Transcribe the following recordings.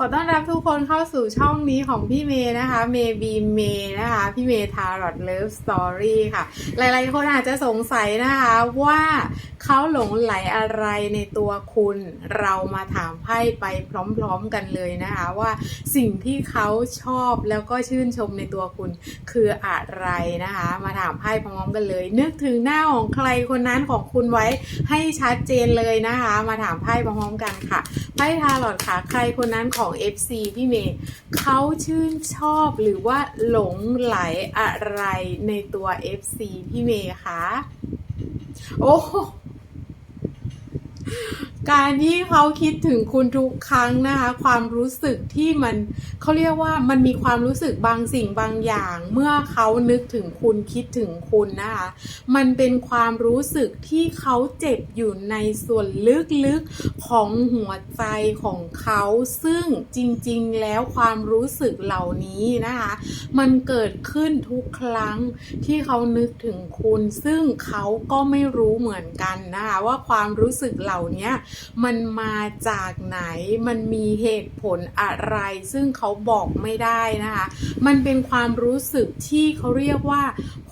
ขอต้อนรับทุกคนเข้าสู่ช่องนี้ของพี่เมย์นะคะ เมย์บีเมย์นะคะ พี่เมย์ทารอตเลิฟสตอรี่ค่ะ หลายๆคนอาจจะสงสัยนะคะว่าเขาหลงไหลอะไรในตัวคุณ เรามาถามไพ่ไปพร้อมๆกันเลยนะคะ ว่าสิ่งที่เขาชอบแล้วก็ชื่นชมในตัวคุณคืออะไรนะคะ มาถามไพ่พร้อมๆกันเลย นึกถึงหน้าของใครคนนั้นของคุณไว้ให้ชัดเจนเลยนะคะ มาถามไพ่พร้อมๆกันค่ะไพ่ทาร์ลอตค่ะ ใครคนนั้นของของ FC พี่เมย์เขาชื่นชอบหรือว่าหลงไหลอะไรในตัว FC พี่เมย์คะโอ้การที่เขาคิดถึงคุณทุกครั้งนะคะ ความรู้สึกที่มันเขาเรียกว่ามันมีความรู้สึกบางสิ่งบางอย่าง เมื่อเขานึกถึงคุณคิดถึงคุณนะคะ มันเป็นความรู้สึกที่เขาเจ็บอยู่ในส่วนลึกๆของหัวใจของเขา ซึ่งจริงๆแล้วความรู้สึกเหล่านี้นะคะ มันเกิดขึ้นทุกครั้งที่เขานึกถึงคุณ ซึ่งเขาก็ไม่รู้เหมือนกันนะคะว่าความรู้สึกเหล่านี้มันมาจากไหนมันมีเหตุผลอะไร ซึ่งเขาบอกไม่ได้นะคะ มันเป็นความรู้สึกที่เขาเรียกว่า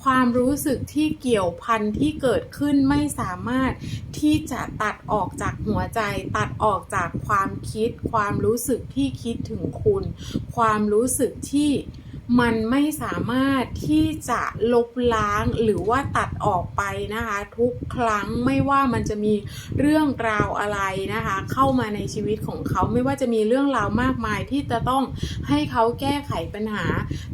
ความรู้สึกที่เกี่ยวพันที่เกิดขึ้นไม่สามารถที่จะตัดออกจากหัวใจ ตัดออกจากความคิด ความรู้สึกที่คิดถึงคุณ ความรู้สึกที่ มันไม่สามารถที่จะลบล้างหรือว่าตัดออกไปนะคะ ทุกครั้งไม่ว่ามันจะมีเรื่องราวอะไรนะคะ เข้ามาในชีวิตของเขาไม่ว่าจะมีเรื่องราวมากมายที่จะต้องให้เขาแก้ไขปัญหา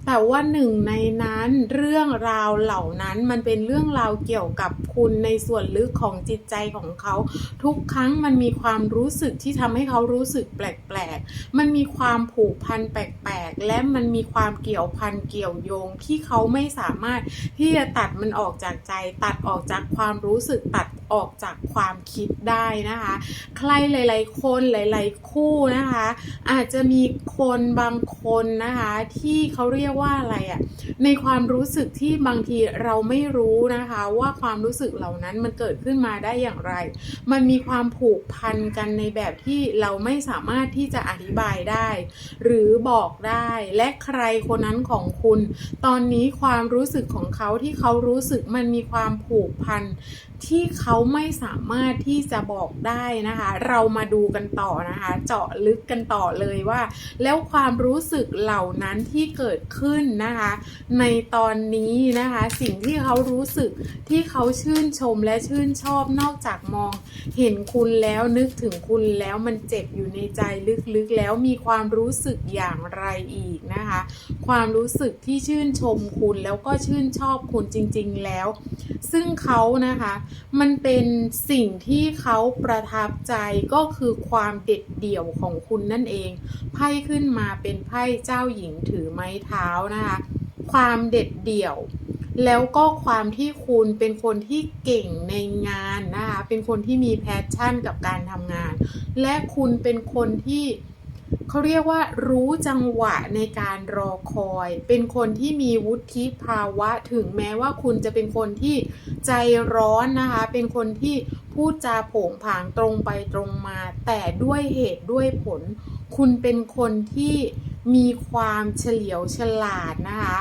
แต่ว่าหนึ่งในนั้นเรื่องราวเหล่านั้นมันเป็นเรื่องราวเกี่ยวกับคุณในส่วนลึกของจิตใจของเขา ทุกครั้งมันมีความรู้สึกที่ทำให้เขารู้สึกแปลกๆมันมีความผูกพันแปลกๆ และมันมีความเกี่ยวพันเกี่ยวโยงที่เขาไม่สามารถที่จะตัดมันออกจากใจ ตัดออกจากความรู้สึกตัดออกจากความคิดได้นะคะ ใครหลาย ๆ คนหลาย ๆ คู่นะคะ อาจจะมีคนบางคนนะคะ ที่เขาเรียกว่าอะไรอะ่ะในความรู้สึกที่บางทีเราไม่รู้นะคะ ว่าความรู้สึกเหล่านั้นมันเกิดขึ้นมาได้อย่างไร มันมีความผูกพันกันในแบบที่เราไม่สามารถที่จะอธิบายได้ หรือบอกได้และใครคนนั้นของคุณ ตอนนี้ความรู้สึกของเขาที่เขารู้สึกมันมีความผูกพันที่เขาาไม่สามารถที่จะบอกได้นะคะ เรามาดูกันต่อนะคะ เจาะลึกกันต่อเลยว่า แล้วความรู้สึกเหล่านั้นที่เกิดขึ้นนะคะ ในตอนนี้นะคะ สิ่งที่เขารู้สึกที่เขาชื่นชมและชื่นชอบนอกจากมอง เห็นคุณแล้วนึกถึงคุณแล้วมันเจ็บอยู่ในใจลึกๆแล้วมีความรู้สึกอย่างไรอีกนะคะ ความรู้สึกที่ชื่นชมคุณแล้วก็ชื่นชอบคุณจริง ๆแล้ว ซึ่งเขานะคะ มันเป็นสิ่งที่เขาประทับใจก็คือความเด็ดเดี่ยวของคุณนั่นเอง ไพ่ขึ้นมาเป็นไพ่เจ้าหญิงถือไม้เท้านะคะ ความเด็ดเดี่ยว แล้วก็ความที่คุณเป็นคนที่เก่งในงานนะคะ เป็นคนที่มีแพชชั่นกับการทำงาน และคุณเป็นคนที่ เขาเรียกว่ารู้จังหวะในการรอคอย เป็นคนที่มีวุฒิภาวะถึงแม้ว่าคุณจะเป็นคนที่ใจร้อนนะคะ เป็นคนที่พูดจาโผงผางตรงไปตรงมา แต่ด้วยเหตุด้วยผล คุณเป็นคนที่ มีความเฉลียวฉลาดนะคะ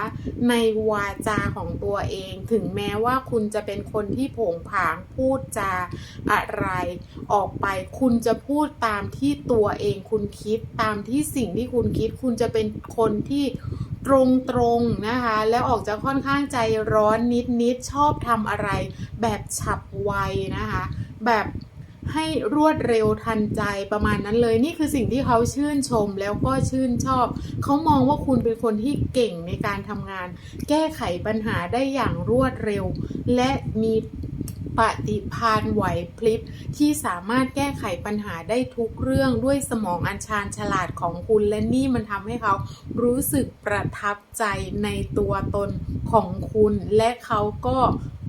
ในวาจาของตัวเอง ถึงแม้ว่าคุณจะเป็นคนที่ผงผางพูดจาอะไรออกไป คุณจะพูดตามที่ตัวเองคุณคิดตามที่สิ่งที่คุณคิด คุณจะเป็นคนที่ตรงๆนะคะ แล้วออกจะค่อนข้างใจร้อนนิดๆชอบทำอะไร แบบฉับไวนะคะ แบบ ให้รวดเร็วทันใจประมาณนั้นเลยนี่คือสิ่งที่เขาชื่นชมแล้วก็ชื่นชอบ เขามองว่าคุณเป็นคนที่เก่งในการทำงาน แก้ไขปัญหาได้อย่างรวดเร็ว และมี ปฏิภาณไหวพลิบที่สามารถแก้ไขปัญหาได้ทุกเรื่องด้วยสมองอันชาญฉลาดของคุณและนี่มันทำให้เขารู้สึกประทับใจในตัวตนของคุณ และเขาก็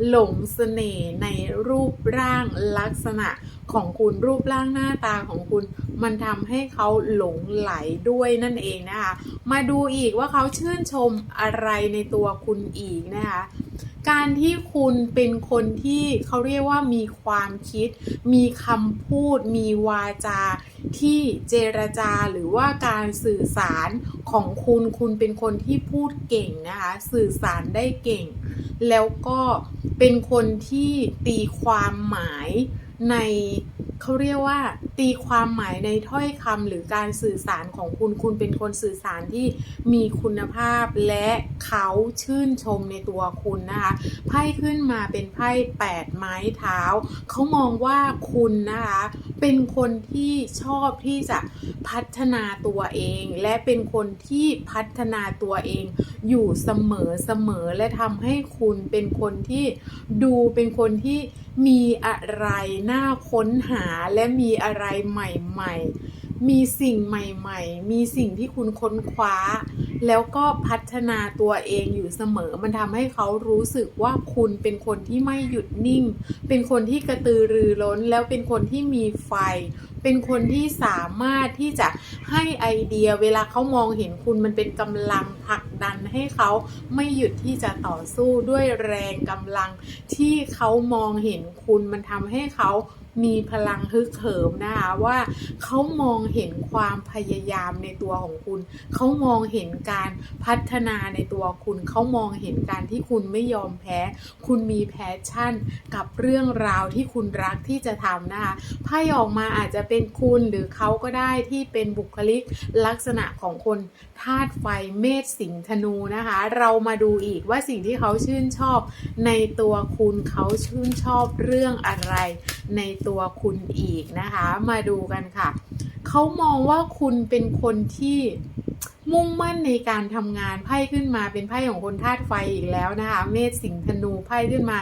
หลงเสน่ห์ในรูปร่างลักษณะของคุณรูปร่างหน้าตาของคุณ มันทำให้เขาหลงไหลด้วยนั่นเองนะคะ มาดูอีกว่าเขาชื่นชมอะไรในตัวคุณอีกนะคะ การที่คุณเป็นคนที่เขาเรียกว่ามีความคิด มีคำพูด มีวาจาที่เจรจาหรือว่าการสื่อสารของคุณ คุณเป็นคนที่พูดเก่งนะคะ สื่อสารได้เก่ง แล้วก็เป็นคนที่ตีความหมายใน เขาเรียกว่า ตีความหมายในถ้อยคำหรือการสื่อสารของคุณคุณเป็นคนสื่อสารที่มีคุณภาพและเขาชื่นชมในตัวคุณนะคะไพ่ขึ้นมาเป็นไพ่แปดไม้เท้าเขามองว่าคุณนะคะ เป็นคนที่ชอบที่จะพัฒนาตัวเอง และเป็นคนที่พัฒนาตัวเอง อยู่เสมอเสมอและทำให้คุณเป็นคนที่ดูเป็นคนที่มีอะไรน่าค้นหาและมีอะไรใหม่ ๆ มีสิ่งใหม่ ๆ มีสิ่งที่คุณค้นคว้า แล้วก็พัฒนาตัวเองอยู่เสมอ มันทำให้เขารู้สึกว่าคุณเป็นคนที่ไม่หยุดนิ่ง เป็นคนที่กระตือรือร้น แล้วเป็นคนที่มีไฟ เป็นคนที่สามารถที่จะให้ไอเดียเวลาเขามองเห็นคุณมันเป็นกำลังผลักดันให้เขาไม่หยุดที่จะต่อสู้ด้วยแรงกำลังที่เขามองเห็นคุณมันทำให้เขา มีพลังฮึกเหิมนะคะว่าเขามองเห็นความพยายามในตัวของคุณ เขามองเห็นการพัฒนาในตัวคุณ เขามองเห็นการที่คุณไม่ยอมแพ้ คุณมีแพชชั่น กับเรื่องราวที่คุณรักที่จะทำนะคะไพ่ออกมาอาจจะเป็นคุณหรือเขาก็ได้ที่เป็นบุคลิกลักษณะของคน ธาตุไฟเมษสิงห์ธนูนะคะ เรามาดูอีกว่าสิ่งที่เขาชื่นชอบ ในตัวคุณเขาชื่นชอบเรื่องอะไร ในตัวคุณอีกนะคะ มาดูกันค่ะ เขามองว่าคุณเป็นคนที่มุ่งมั่นในการทำงานไพ่ขึ้นมาเป็นไพ่ของคนธาตุไฟอีกแล้วนะคะ เมษสิงธนูไพ่ขึ้นมา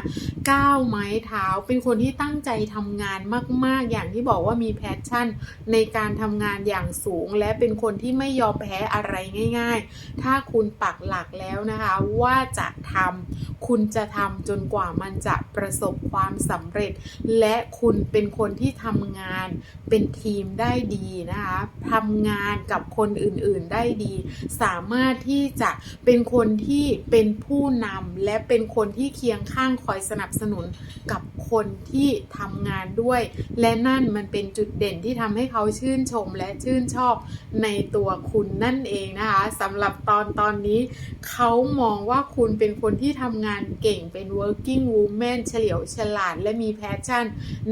ก้าวไม้เท้า เป็นคนที่ตั้งใจทำงานมาก ๆ อย่างที่บอกว่ามีแพชชั่น ในการทำงานอย่างสูง และเป็นคนที่ไม่ยอมแพ้อะไรง่าย ๆ ถ้าคุณปักหลักแล้วนะคะ ว่าจะทำคุณจะทำจนกว่ามันจะประสบความสำเร็จ และคุณเป็นคนที่ทำงานเป็นทีมได้ดีนะคะทำงานกับคนอื่นๆได้ดี สามารถที่จะเป็นคนที่เป็นผู้นำและเป็นคนที่เคียงข้างคอยสนับสนุนกับคนที่ทำงานด้วย และนั่นมันเป็นจุดเด่นที่ทำให้เขาชื่นชมและชื่นชอบในตัวคุณนั่นเองนะคะสำหรับตอนตอนนี้ เขามองว่าคุณเป็นคนที่ทำงานเก่งเป็น working woman เฉลียวฉลาด และมีแพชชั่น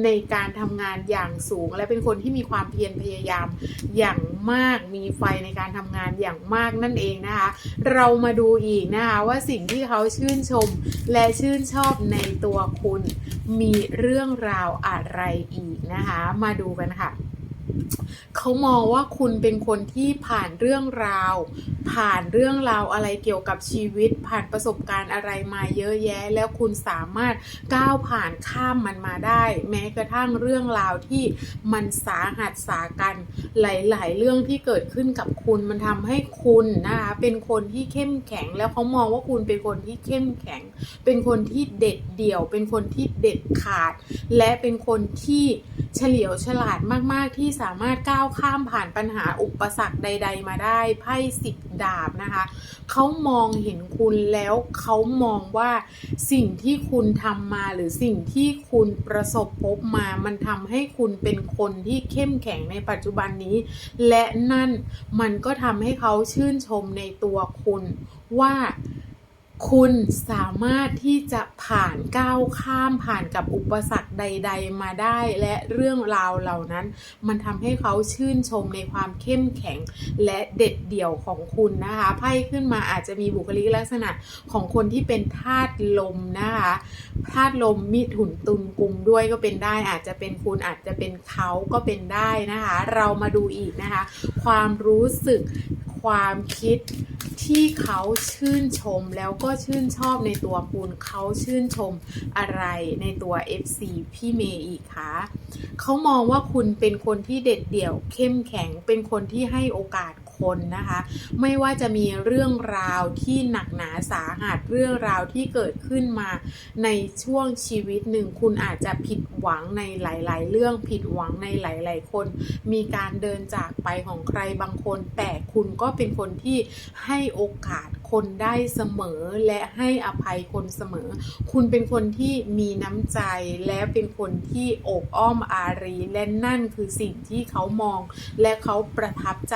ในการทำงานอย่างสูง และเป็นคนที่มีความเพียรพยายามอย่างมากมีไฟในการทำงานอย่างมากนั่นเองนะคะ เรามาดูอีกนะคะว่าสิ่งที่เขาชื่นชมและชื่นชอบในตัวคุณ มีเรื่องราวอะไรอีกนะคะ มาดูกันค่ะ เขามองว่าคุณเป็นคนที่ผ่านเรื่องราว ผ่านเรื่องราวอะไรเกี่ยวกับชีวิต ผ่านประสบการณ์อะไรมาเยอะแยะ แล้วคุณสามารถก้าวผ่านข้ามมันมาได้ แม้กระทั่งเรื่องราวที่มันสาหัสสากัน หลาย ๆ เรื่องที่เกิดขึ้นกับคุณมันทำให้คุณนะคะเป็นคนที่เข้มแข็ง แล้วเขามองว่าคุณเป็นคนที่เข้มแข็ง เป็นคนที่เด็ดเดี่ยว เป็นคนที่เด็ดขาด และเป็นคนที่ เฉลียวฉลาดมาก ๆ ที่สามารถก้าวข้ามผ่านปัญหาอุปสรรคใด ๆ มาได้ไพ่สิบดาบนะคะเขามองเห็นคุณแล้วเขามองว่าสิ่งที่คุณทำมาหรือสิ่งที่คุณประสบพบมา มันทำให้คุณเป็นคนที่เข้มแข็งในปัจจุบันนี้ และนั่นมันก็ทำให้เขาชื่นชมในตัวคุณว่า คุณสามารถที่จะผ่านก้าวข้ามผ่านกับอุปสรรคใด ๆ มาได้ และเรื่องราวเหล่านั้น มันทำให้เขาชื่นชมในความเข้มแข็งและเด็ดเดี่ยวของคุณนะคะไพ่ขึ้นมาอาจจะมีบุคลิกลักษณะของคนที่เป็นธาตุลมนะคะธาตุลมมิถุนตุลกุมด้วยก็เป็นได้ อาจจะเป็นคุณอาจจะเป็นเขาก็เป็นได้นะคะ เรามาดูอีกนะคะ ความรู้สึก ความคิดที่เขาชื่นชมแล้วก็ชื่นชอบในตัวคุณเขาชื่นชมอะไรในตัว FC พี่เมย์อีกคะเขามองว่าคุณเป็นคนที่เด็ดเดี่ยว เข้มแข็งเป็นคนที่ให้โอกาสคนนะคะ ไม่ว่าจะมีเรื่องราวที่หนักหนาสาหัสเรื่องราวที่เกิดขึ้นมาในช่วงชีวิตหนึ่ง คุณอาจจะผิดหวังในหลาย ๆ เรื่องผิดหวังในหลาย ๆ คน มีการเดินจากไปของใครบางคน แต่คุณก็เป็นคนที่ให้โอกาสคนได้เสมอและให้อภัยคนเสมอ คุณเป็นคนที่มีน้ำใจและเป็นคนที่โอบอ้อมอารี และนั่นคือสิ่งที่เขามอง และเขาประทับใจ